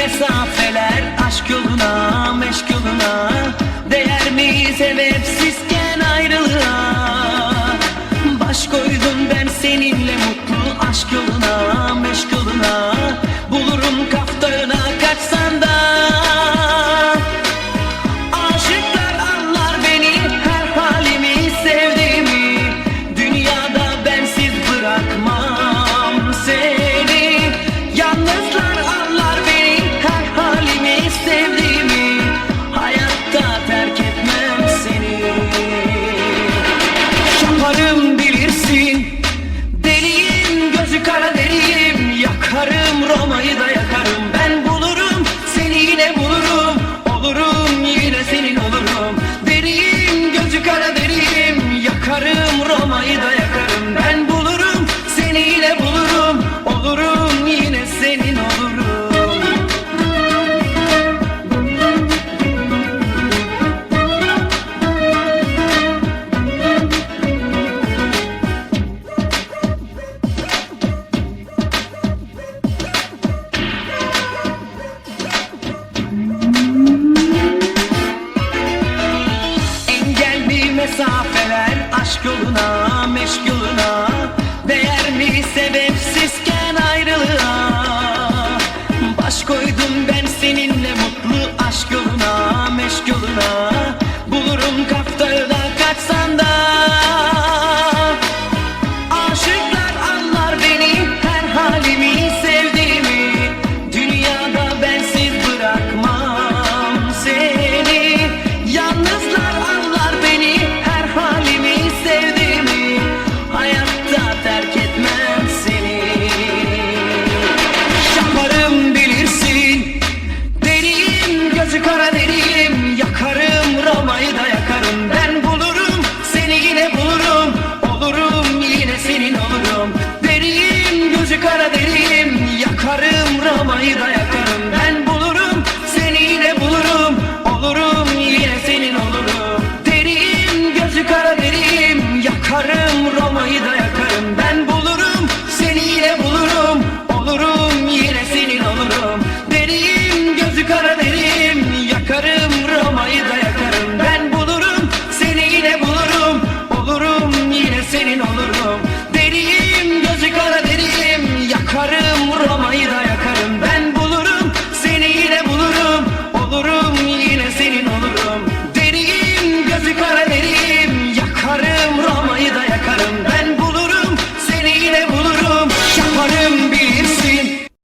mesafeler Aşk yoluna meşk yoluna Değer mi sebepsiz aşk yoluna